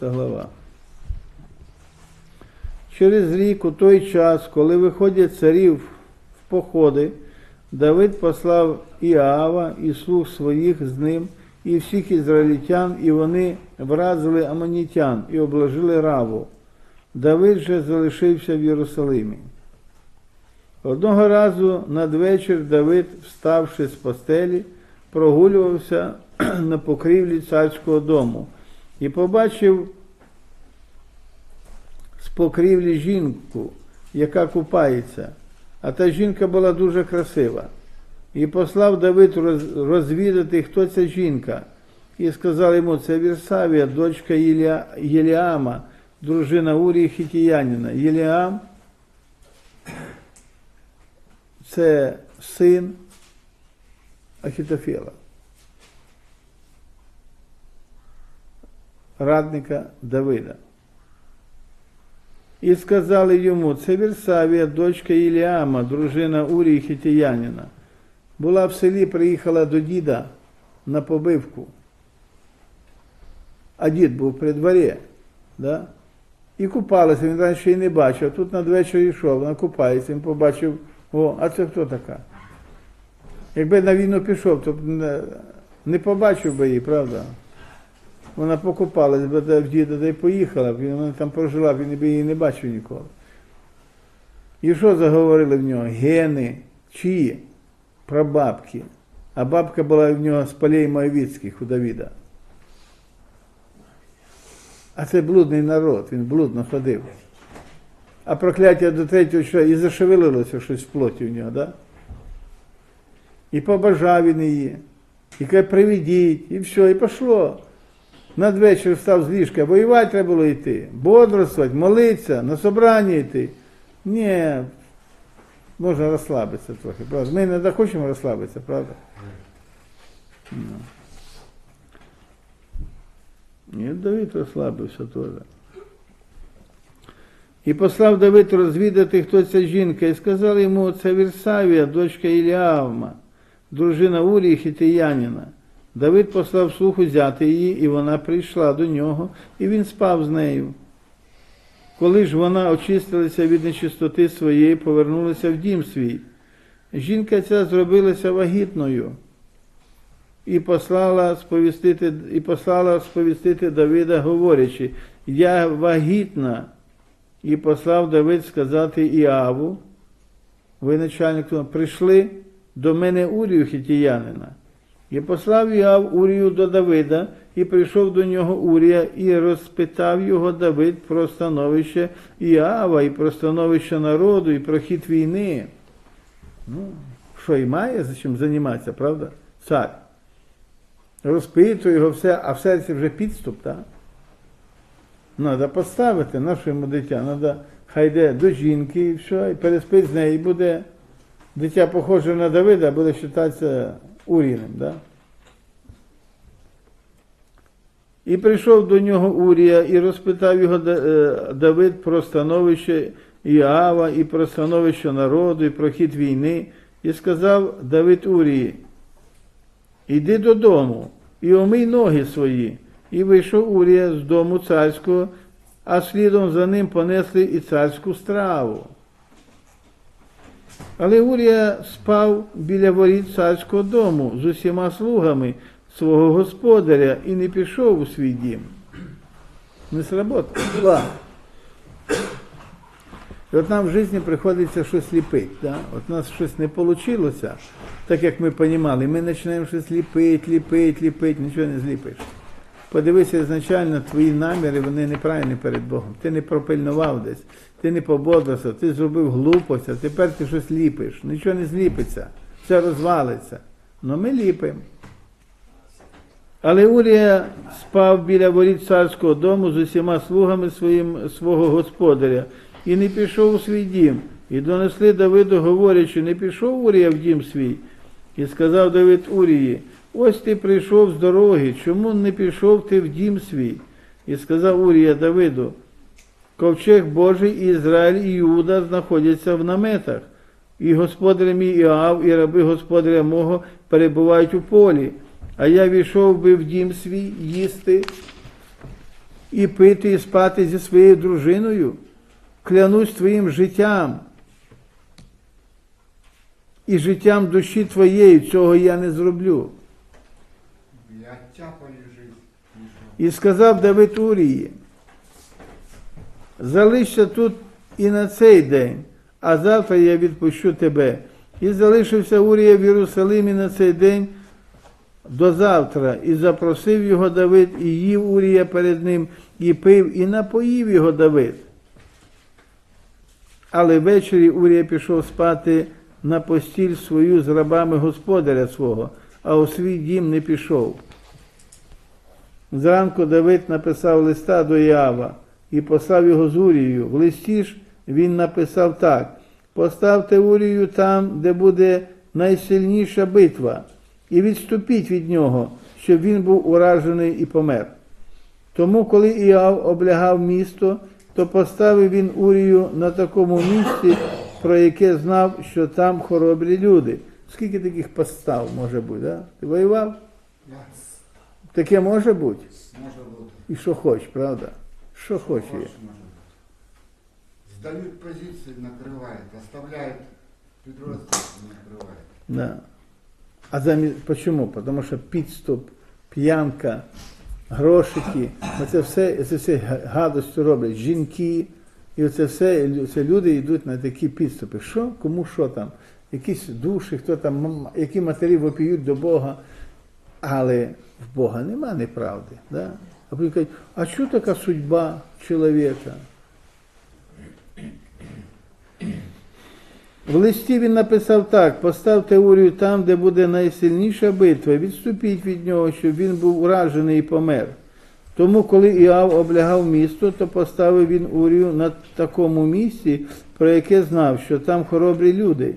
глава. Через рік у той час, коли виходять царів в походи, Давид послав Іава і слуг своїх з ним, і всіх ізраїльтян, і вони вразили амонітян і обложили раву. Давид же залишився в Єрусалимі. Одного разу надвечір Давид, вставши з постелі, прогулювався на покрівлі царського дому і побачив з покрівлі жінку, яка купається, а та жінка була дуже красива. І послав Давид розвідати, хто ця жінка. І сказав йому, це Вірсавія, дочка Єліа- Єліама, дружина Урії Хітіянина. Єліам це син Ахітофела. Радника Давида. І сказали йому, це Вірсавія, дочка Іліама, дружина Урії Хітіянина. Була в селі, приїхала до діда на побивку. А дід був при дворі. Да? І купалася, він раніше її не бачив. Тут надвечір йшов, вона купається, він побачив, о, а це хто така? Якби на війну пішов, то не побачив би її, правда? Вона покупалась в діда, й поїхала, вона там прожила, він би її не бачив ніколи. І що заговорили в нього? Гени, чиї? Прабабки. А бабка була в нього з полей Моавіцьких у Давіда. А це блудний народ, він блудно ходив. А прокляття до третього числа і зашевелилося щось в плоті в нього, да? І побажав він її, і каже, приведіть, і все, і пішло. Надвечір встав з ліжка, воювати треба було йти, бодрствувати, молитися, на собрання йти. Ні, можна розслабитися трохи, правда? Ми не хочемо розслабитися, правда? Ну. Ні, Давид розслабився теж. І послав Давид розвідати, хто ця жінка, і сказав йому, це Вірсавія, дочка Іліавма, дружина Урії Хітиянина. Давид послав слух узяти її, і вона прийшла до нього, і він спав з нею. Коли ж вона очистилася від нечистоти своєї, повернулася в дім свій. Жінка ця зробилася вагітною і послала сповістити, і послала сповістити Давида, говорячи, я вагітна. І послав Давид сказати Іаву, ви начальник, прийшли до мене Урію хітіянина. І послав Іав Урію до Давида, і прийшов до нього Урія, і розпитав його Давид про становище Іава, і про становище народу, і про хід війни. Ну, що і має за чим займатися, правда? Цар. Розпитує його все, а в серці вже підступ, так? Треба поставити наше йому дитя, треба, хай йде до жінки і все, і переспить з нею, і буде дитя похоже на Давида, буде вважатися Уріним. Да? І прийшов до нього Урія і розпитав його е, Давид про становище Іава, і про становище народу, і про хід війни. І сказав Давид Урії, іди додому і омий ноги свої. І вийшов Урія з дому царського, а слідом за ним понесли і царську страву. Але Урія спав біля воріт царського дому з усіма слугами свого господаря і не пішов у свій дім. Не сработало. І от нам в житті приходиться щось ліпити. Да? От у нас щось не вийшло, так як ми розуміли, ми починаємо щось ліпити, ліпити, ліпити, нічого не зліпиш. Подивися ізначально, твої наміри, вони неправильні перед Богом. Ти не пропильнував десь, ти не пободрствував, ти зробив глупость, а тепер ти щось ліпиш. Нічого не зліпиться, все розвалиться. Ну ми ліпимо. Але Урія спав біля воріт царського дому з усіма слугами своїм, свого господаря і не пішов у свій дім. І донесли Давиду, говорячи, не пішов Урія в дім свій. І сказав Давид Урії, ось ти прийшов з дороги, чому не пішов ти в дім свій? І сказав Урія Давиду, ковчег Божий і Ізраїль і Іуда знаходяться в наметах, і господар мій Іав, і раби господаря мого перебувають у полі. А я війшов би в дім свій їсти і пити, і спати зі своєю дружиною. Клянусь твоїм життям. І життям душі твоєї цього я не зроблю. І сказав Давид Урії, залишся тут і на цей день, а завтра я відпущу тебе. І залишився Урія в Єрусалимі на цей день до завтра, і запросив його Давид, і їв Урія перед ним, і пив, і напоїв його Давид. Але ввечері Урія пішов спати на постіль свою з рабами господаря свого, а у свій дім не пішов. Зранку Давид написав листа до Ява і послав його з Урією. В листі ж він написав так: Поставте Урію там, де буде найсильніша битва, і відступіть від нього, щоб він був уражений і помер. Тому, коли Іав облягав місто, то поставив він Урію на такому місці, про яке знав, що там хоробрі люди. Скільки таких постав може бути? Да? Ти воював? Таке може бути? може бути. І що хоч, правда? Що хоче. Сдають позиції, накривають, оставляють підрозділ, накривають. Да. А замість, почему? Тому що підступ, п'янка, грошики, це все, це все гадості роблять, жінки, і це все, це люди йдуть на такі підступи. Що? Кому що там? Якісь душі, хто там, які матері вопіють до Бога, але в Бога нема неправди. Да? А потім кажуть, а що така судьба чоловіка? В листі він написав так: поставте Урію там, де буде найсильніша битва, відступіть від нього, щоб він був уражений і помер. Тому, коли Іав облягав місто, то поставив він Урію на такому місці, про яке знав, що там хоробрі люди.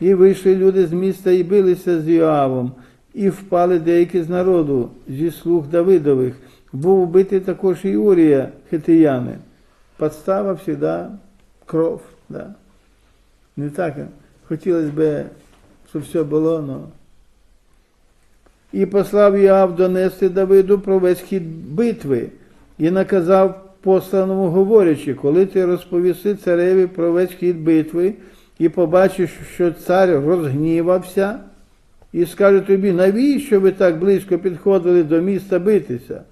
І вийшли люди з міста і билися з Іоавом, і впали деякі з народу, зі слуг Давидових. Був вбитий також і Урія, хитияни. Подстава завжди кров. Да. Не так. Хотілося б, щоб все було, но. І послав Іав донести Давиду про весь хід битви, і наказав посланому, говорячи, коли ти розповіси цареві про весь хід битви, і побачиш, що цар розгнівався, і скаже тобі, навіщо ви так близько підходили до міста битися?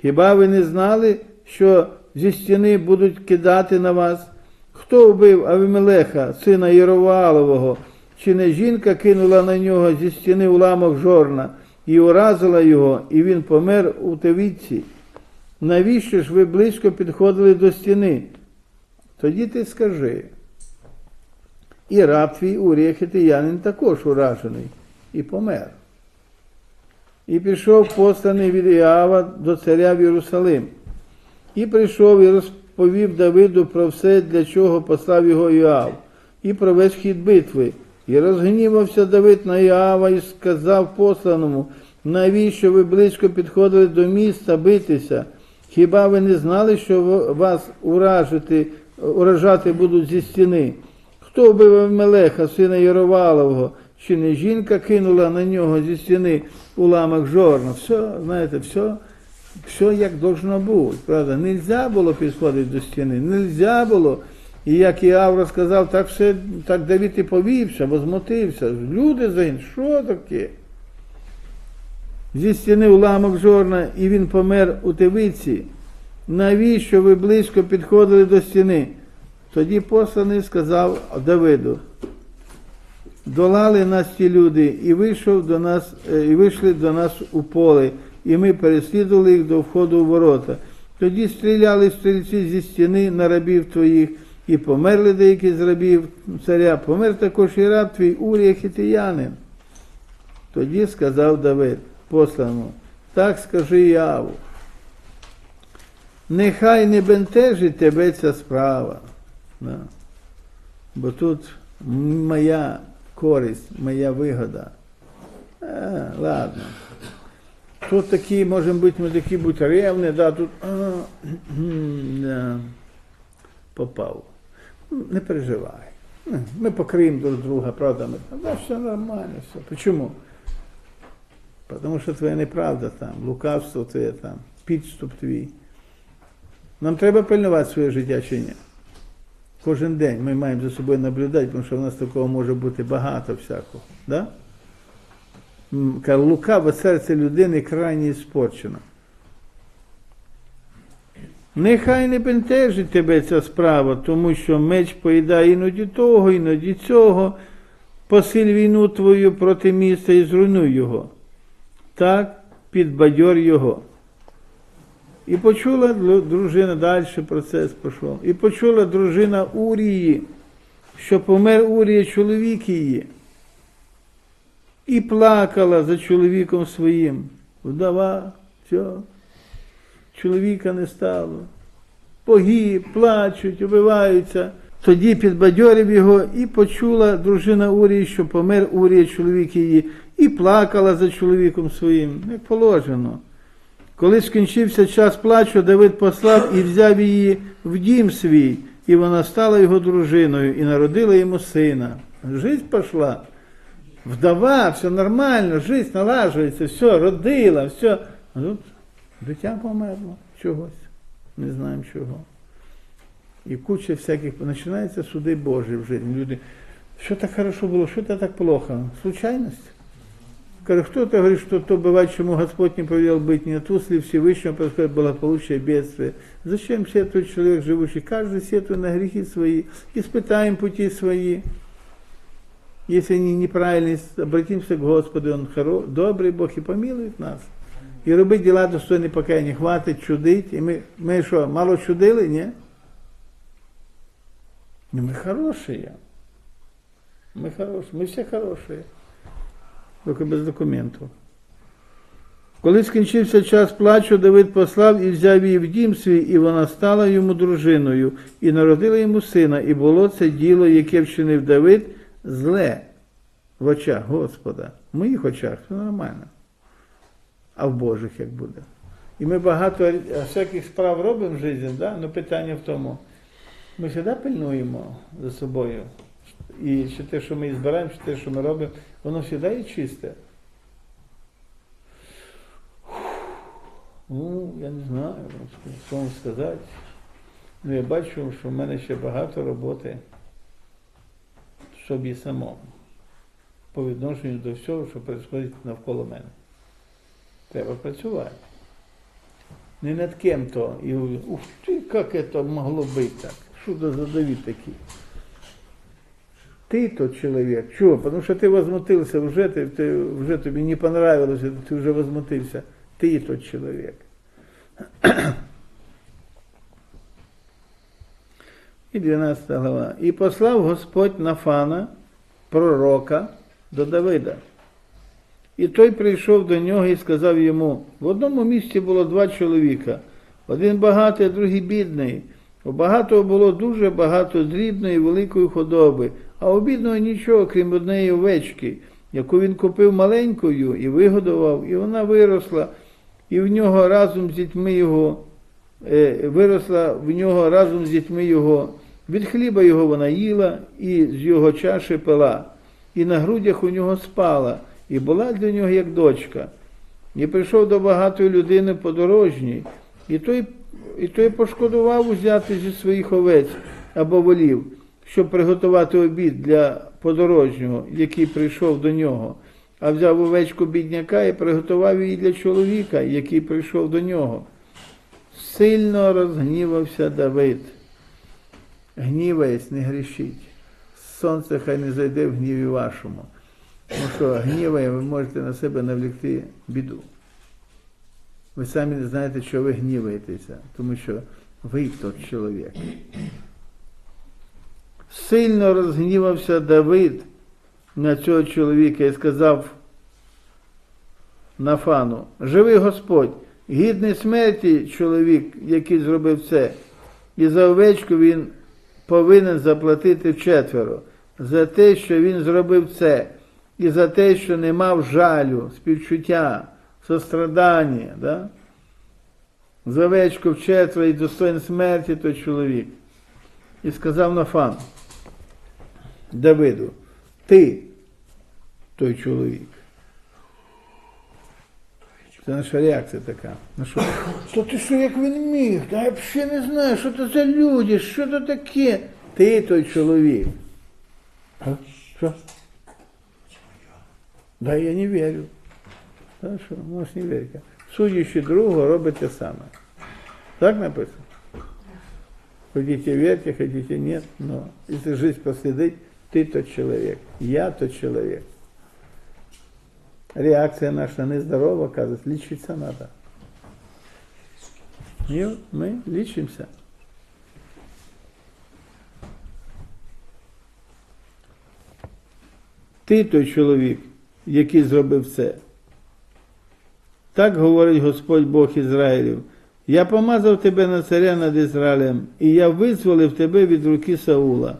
Хіба ви не знали, що зі стіни будуть кидати на вас? Хто вбив Авімелеха, сина Єроваалового? Чи не жінка кинула на нього зі стіни уламок жорна і уразила його, і він помер у тевіці? Навіщо ж ви близько підходили до стіни? Тоді ти скажи. І раб твій Урія Хитиянин також уражений і помер. І пішов посланий від Іава до царя в Єрусалим. І прийшов і розповів Давиду про все, для чого послав його Іав, і про весь хід битви. І розгнівався Давид на Іава і сказав посланому, навіщо ви близько підходили до міста битися? Хіба ви не знали, що вас уражити, уражати будуть зі стіни? Хто вбив Мелеха, сина Яровалового, чи не жінка кинула на нього зі стіни уламок жорна? Все, знаєте, все, все як должно бути. Правда? Нельзя було підходити до стіни, нельзя було. І як Іав розказав, так все, так Давид і повівся, возмутився. Люди загинули, що таке? Зі стіни уламок жорна, і він помер у тевиці. Навіщо ви близько підходили до стіни? Тоді посланий сказав Давиду, долали нас ті люди, і вийшов до нас, е, і вийшли до нас у поле, і ми переслідували їх до входу у ворота. Тоді стріляли стрільці зі стіни на рабів твоїх, і померли деякі з рабів царя, помер також і раб твій Урія Хитиянин. Тоді сказав Давид посланому, так скажи Яву. Нехай не бентежить тебе ця справа. Бо тут моя користь, моя вигода. А, ладно. Тут такі, може бути, ми такі бути ревні, да, тут а, да, попав. Не переживай. Ми покриємо друг друга, правда? Ми, да, все нормально, все. Почому? Тому що твоя неправда там, лукавство твоє там, підступ твій. Нам треба пильнувати своє життя чи ні? Кожен день ми маємо за собою наблюдати, тому що в нас такого може бути багато всякого. Да? Лукаве серце людини крайне іспорчено. Нехай не бентежить тебе ця справа, тому що меч поїдає іноді того, іноді цього. Посиль війну твою проти міста і зруйнуй його. Так підбадьор його. І почула дружина, далі процес пішов. І почула дружина Урії, що помер Урія чоловік її. І плакала за чоловіком своїм. Вдова, все, чоловіка не стало. Погиб, плачуть, убиваються. Тоді підбадьорив його і почула дружина Урії, що помер Урія чоловік її, і плакала за чоловіком своїм, як положено. Коли скінчився час плачу, Давид послав і взяв її в дім свій, і вона стала його дружиною і народила йому сина. Жизнь пішла. Вдова, все нормально, життя налажується, все, родила, все. А тут дитя померло чогось. Не знаємо чого. І куча всяких починаються суди Божі в житті. Люди, що так хорошо було, що так плохо? Случайність? Каже, кто-то говорит, что то бывает, чему Господь не повел быть, не тусли Всевышнего происходит благополучие, бедствие. Зачем сетует человек живущий? Каждый сетует на грехи свои, испытаем пути свои. Если они неправильные, обратимся к Господу, Он хоро, добрый Бог и помилует нас. І робить діла достойні покаяння, хватить чудить. І ми, ми що, мало чудили, ні? Ну, ми хороші. Ми хороші, ми всі хороші. Тільки без документів. Коли скінчився час плачу, Давид послав і взяв її в дім свій, і вона стала йому дружиною, і народила йому сина, і було це діло, яке вчинив Давид, зле в очах Господа. В моїх очах все нормально. А в Божих як буде. І ми багато всяких справ робимо в житті, да? але питання в тому, ми завжди пильнуємо за собою. І чи те, що ми збираємо, чи те, що ми робимо, воно завжди є чисте. Ну, я не знаю, що вам сказати. Ну, я бачу, що в мене ще багато роботи собі самому. По відношенню до всього, що відбувається навколо мене. Треба працювати. Не над кем-то. І ух як це могло бути так? Що за задавід такий? Ты тот человек. Чего? Потому что ты возмутился, уже, ты, ты, уже тебе не понравилось, ты уже возмутился. Ты тот человек. І 12 глава. І послав Господь Нафана, пророка, до Давида. І той прийшов до нього і сказав йому: в одному місці було два чоловіка, один багатий, а другий бідний. У багатого було дуже багато дрібної і великої худоби, а у бідного нічого, крім однієї овечки, яку він купив маленькою і вигодував, і вона виросла, і в нього разом з дітьми його, е, виросла в нього разом з дітьми його. Від хліба його вона їла, і з його чаші пила, і на грудях у нього спала, і була для нього як дочка. І прийшов до багатої людини подорожній, і той, і той пошкодував узяти зі своїх овець або волів, щоб приготувати обід для подорожнього, який прийшов до нього, а взяв овечку бідняка і приготував її для чоловіка, який прийшов до нього. Сильно розгнівався Давид. Гніваясь, не грішіть. Сонце хай не зайде в гніві вашому. Тому що гніває, ви можете на себе навлекти біду. Ви самі не знаєте, що ви гніваєтеся, тому що ви тот чоловік. Сильно розгнівався Давид на цього чоловіка і сказав Нафану, живий Господь, гідний смерті чоловік, який зробив це, і за овечку він повинен заплатити вчетверо за те, що він зробив це, і за те, що не мав жалю, співчуття, сострадання. Да? За овечку вчетверо і достоин смерті той чоловік. І сказав Нафан Давиду, ти той чоловік. Це наша реакція така. Ну що, то ти що, як він міг? Та я взагалі не знаю, що це за люди, що це таке? Ти той чоловік. А? Що? Да, я не вірю. Та що, можеш не вірити. Судячи другого, робить те саме. Так написано? Хотите верьте, хотите нет, но если жизнь последить, ты тот человек, я тот человек. Реакция наша нездорова, оказывается, лечиться надо. И вот мы лечимся. Ти той чоловік, який зробив це. Так говорить Господь Бог Ізраїлів. Я помазав тебе на царя над Ізраїлем, і я визволив тебе від руки Саула,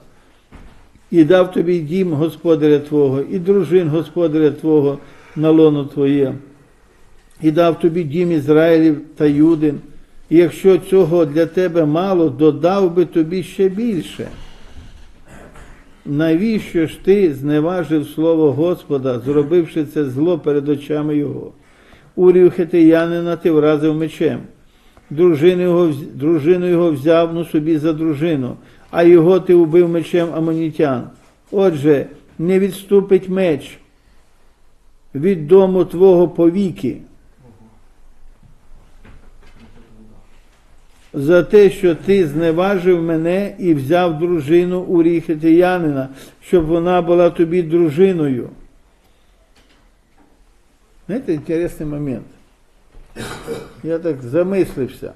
і дав тобі дім господаря Твого, і дружин господаря Твого на лоно Твоє, і дав тобі дім Ізраїлів та Юдин. І якщо цього для тебе мало, додав би тобі ще більше. Навіщо ж ти зневажив слово Господа, зробивши це зло перед очами Його? Урію хетиянина ти вразив мечем. Дружину його, дружину його взяв ну, собі за дружину, а його ти убив мечем амонітян. Отже, не відступить меч від дому твого повіки. За те, що ти зневажив мене і взяв дружину у хетиянина, щоб вона була тобі дружиною. Знаєте, інтересний момент. Я так замислився.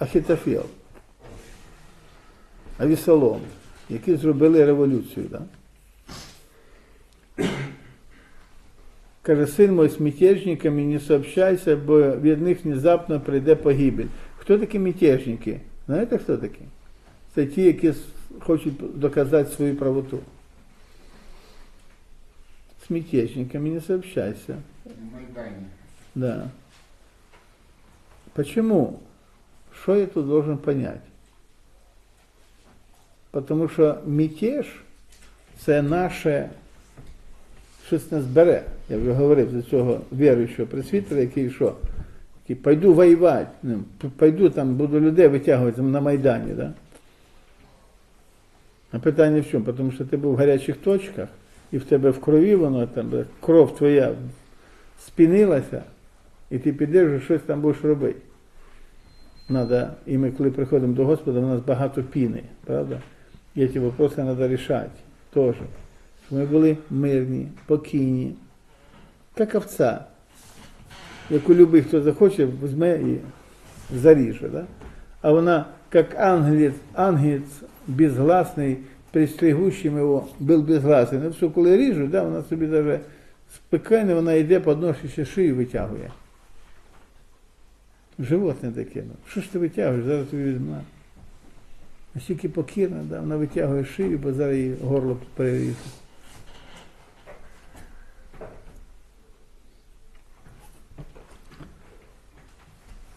Ахітофел, Авісалом, які зробили революцію. Да? Каже, син мой з мятежниками не сообщайся, бо від них внезапно прийде погибель. Хто такі мятежники? Знаєте, хто такі? Це ті, які хочуть доказати свою правоту. С мятежниками не сообщайся. Да. Почему? Что я тут должен понять? Потому що мятеж це наше щось нас бере. Я вже говорив за цього віруючого пресвітера, який що? Який пойду воювати, пойду там, буду людей витягувати на Майдані. Да? А питання в чому? Тому що ти був в гарячих точках, і в тебе в крові воно там, кров твоя спінилася, і ти підеш і щось там будеш робити. Надо, і ми, коли приходимо до Господа, у нас багато піни, правда? І ці вопроси треба рішати теж. Щоб ми були мирні, покійні, як овця, яку любий, хто захоче, візьме і заріже. Да? А вона, як ангелець, безгласний, пристригущим його, був безгласний. Ну, все, коли ріжуть, да, вона собі навіть спокійно, вона йде, подносить шию витягує. Животне таке. Ну. Що ж ти витягуєш? Зараз тобі візьме. Настільки покірна, да, вона витягує шию, бо зараз її горло переріже.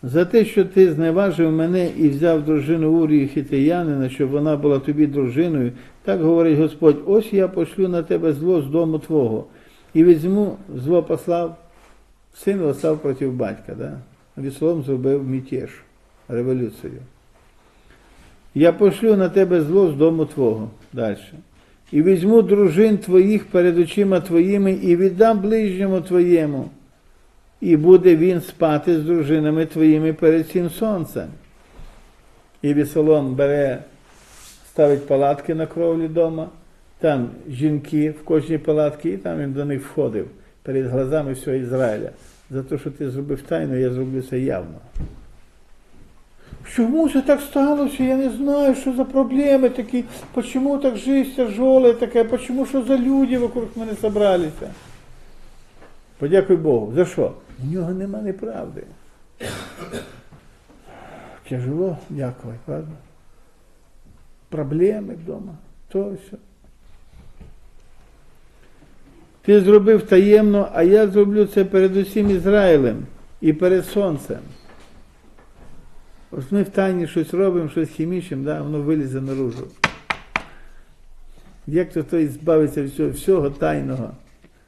За те, що ти зневажив мене і взяв дружину Урії Хітеянина, щоб вона була тобі дружиною, так говорить Господь, ось я пошлю на тебе зло з дому твого. І візьму, зло послав, син восстав проти батька. Да? Віслом зробив мятеж, революцію. Я пошлю на тебе зло з дому твого. Далі. І візьму дружин твоїх перед очима твоїми і віддам ближньому твоєму. І буде він спати з дружинами твоїми перед цим сонцем. І Вісолом бере, ставить палатки на кровлі вдома, там жінки в кожній палатці, і там він до них входив перед глазами всього Ізраїля. За те, що ти зробив тайну, я зроблю це явно. Чому це так сталося? Я не знаю, що за проблеми такі, чому так жизнь тяжола така, почему що за люди вокруг мене зібралися. Подякуй Богу. За що? У нього нема неправди. Тяжело дякувати, правда? Проблеми вдома, то все. Ти зробив таємно, а я зроблю це перед усім Ізраїлем і перед сонцем. Ось ми в тайні щось робимо, щось хімічимо, да, воно вилізе наружу. Як то той збавиться від всього, всього тайного,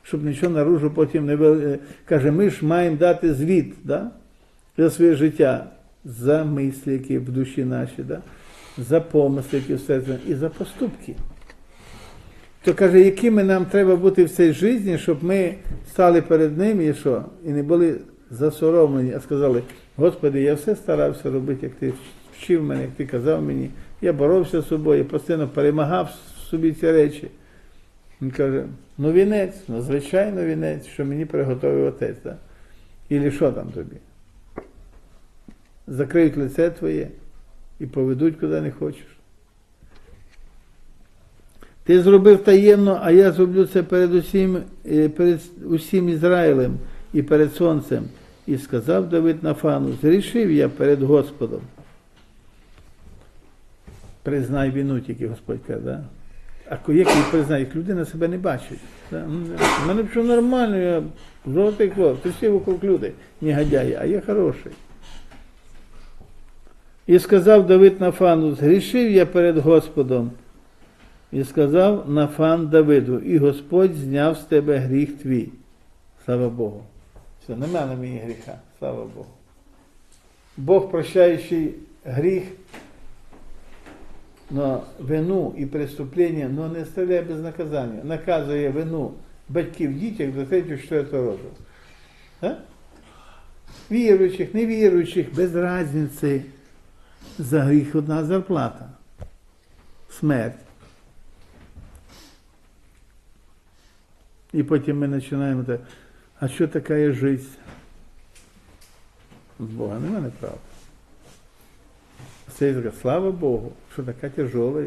щоб нічого наружу потім не вел... е, каже, ми ж маємо дати звіт да? за своє життя, за мислі, які в душі наші, да? за помисли, які в серці, і за поступки. То каже, якими нам треба бути в цій житті, щоб ми стали перед ним і що? І не були засоромлені, а сказали, Господи, я все старався робити, як ти вчив мене, як ти казав мені. Я боровся з собою, постійно перемагав собі ці речі. Він каже, ну вінець, ну звичайно вінець, що мені приготовив отець. Да? Ілі що там тобі? Закриють лице твоє і поведуть куди не хочеш. Ти зробив таємно, а я зроблю це перед усім, е, перед усім Ізраїлем і перед сонцем. І сказав Давид Нафану, зрішив я перед Господом. Признай вину, тільки Господь каже, да? А як її признає, як людина себе не бачить. Да? У мене все нормально, я золотий хлоп, ти всі вокруг люди, негодяї, а я хороший. І сказав Давид Нафану, згрішив я перед Господом. І сказав Нафан Давиду, і Господь зняв з тебе гріх твій. Слава Богу. Все, нема на мені гріха, слава Богу. Бог, прощаючий гріх, но вину і преступлення, но не оставляє без наказання. Наказує вину батьків дітях до 3-4 року. Віруючих, невіруючих, без різниці. За гріх одна зарплата. Смерть. І потім ми починаємо так, а що така життя? З Бога нема неправди. Це я слава Богу, що така тяжела,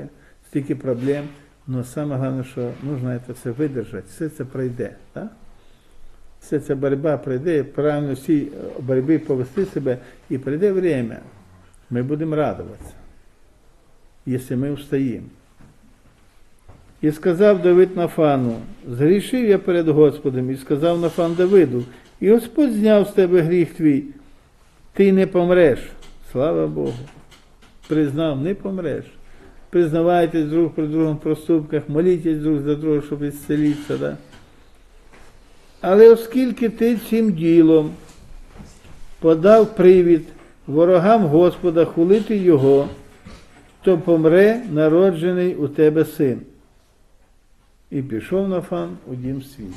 стільки проблем, але саме головне, що потрібно це все видержати, все це пройде. Так? Все ця боротьба пройде, правильно всі боротьби повести себе, і прийде время, ми будемо радуватися, якщо ми встаємо. І сказав Давид Нафану, згрішив я перед Господом, і сказав Нафан Давиду, і Господь зняв з тебе гріх твій, ти не помреш. Слава Богу. Признав, не помреш. Признавайтесь друг при другому в проступках, молітесь друг за друга, щоб ісцелитися. Да? Але оскільки ти цим ділом подав привід ворогам Господа хулити Його, то помре народжений у тебе син. І пішов Нафан у дім свій.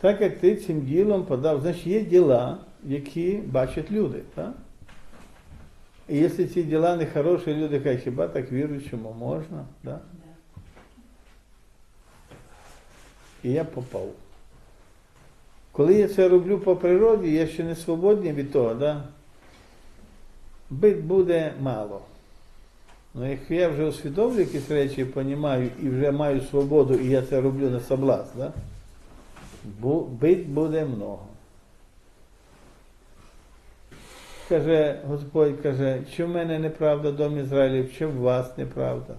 Так як ти цим ділом подав, значить є діла, які бачать люди. Так? І якщо ці діла не хороші, люди кажуть, хіба так віруючому можна? Да? І я попав. Коли я це роблю по природі, я ще не свободний від того, да? бит буде мало. Ну, як я вже усвідомлюю якісь речі, розумію, і вже маю свободу, і я це роблю на соблазн, да? Бу- бит буде много. Каже, Господь каже, чи в мене неправда дом Ізраїлів, чи в вас неправда.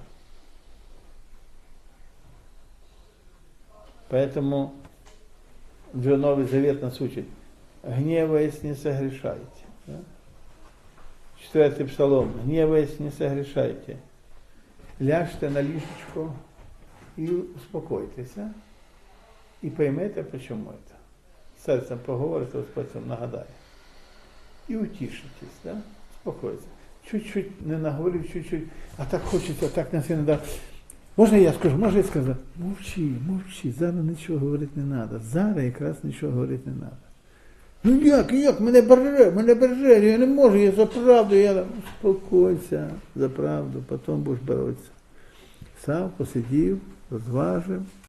Поэтому вже Новий Завет нас учить. Гневаясь, не согрешайте. Да? Четвертый псалом. Гневаясь, не согрешайте. Ляжте на ліжечко і успокойтеся. І поймете, чому це. Серцем поговорите, Господь нагадає. І утішитесь, да? Успокойтеся. Чуть-чуть не наговорив, чуть-чуть, а так хочеться, так на сильно. Да. Можна я скажу, можна я сказати? Мовчи, мовчи, зараз нічого говорити не треба. Зараз якраз нічого говорити не треба. Ну як, як, мене бере, мене бере, я не можу, я за правду, я успокойся. За правду, потім будеш боротися. Сам посидів, розважив,